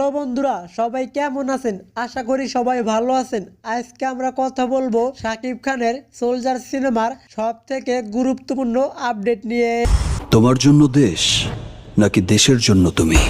Hello বন্ধুরা সবাই কেমন আছেন? আশা করি সবাই ভালো আছেন। আজকে আমরা কথা বলব শাকিব খানের সোলজার সিনেমার সব থেকে গুরুত্বপূর্ণ আপডেট নিয়ে। তোমার জন্য দেশ নাকি দেশের জন্য তুমি?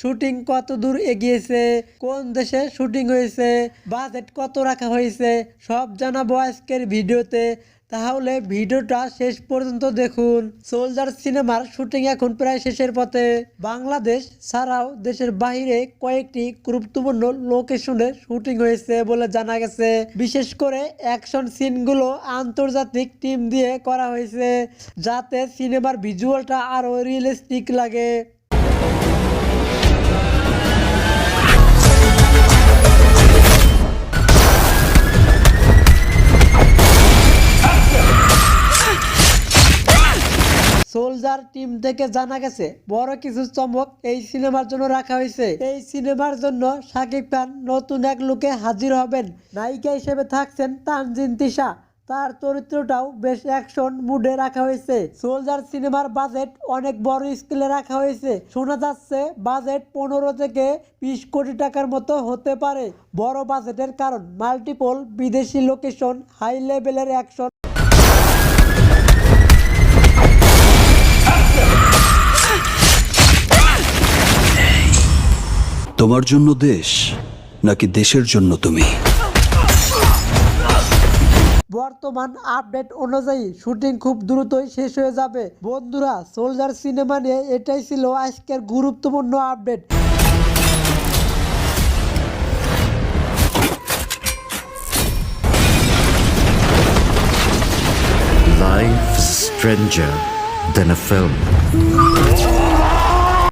শুটিং কত দূর এগিয়েছে? কোন দেশে শুটিং হয়েছে? বাজেট কত রাখা হয়েছে? সব জানাব আজকের ভিডিওতে। তাহলে ভিডিওটা শেষ পর্যন্ত দেখুন। সোলজার সিনেমার শুটিং এখন প্রায় শেষের পথে। বাংলাদেশ ছাড়াও দেশের বাইরে কয়েকটি গুরুত্বপূর্ণ লোকেশনে শুটিং হয়েছে বলে জানা গেছে। বিশেষ করে অ্যাকশন সিনগুলো আন্তর্জাতিক টিম দিয়ে করা হয়েছে, যাতে সিনেমার ভিজুয়ালটা আরও রিয়েলিস্টিক লাগে। সোলজার টিম থেকে জানা গেছে, বড় কিছু চমক এই সিনেমার জন্য রাখা হয়েছে। এই সিনেমার জন্য শাকিব খান নতুন এক লুকে হাজির হবেন। নায়িকা হিসেবে থাকছেন তানজিন তিশা। তার চরিত্রটাও বেশ অ্যাকশন মুডে রাখা হয়েছে। সোলজার সিনেমার বাজেট অনেক বড় স্কেলে রাখা হয়েছে। শোনা যাচ্ছে বাজেট পনেরো থেকে বিশ কোটি টাকার মতো হতে পারে। বড় বাজেটের কারণ মাল্টিপল বিদেশি লোকেশন, হাই লেভেলের অ্যাকশন তোমার জন্য দেশ নাকি দেশের জন্য তুমি? বর্তমান আপডেট অনুযায়ী শুটিং খুব দ্রুতই শেষ হয়ে যাবে। বন্ধুরা সোলজার সিনেমা নিয়ে এটাই ছিল আজকের গুরুত্বপূর্ণ update. Life's stranger than a film.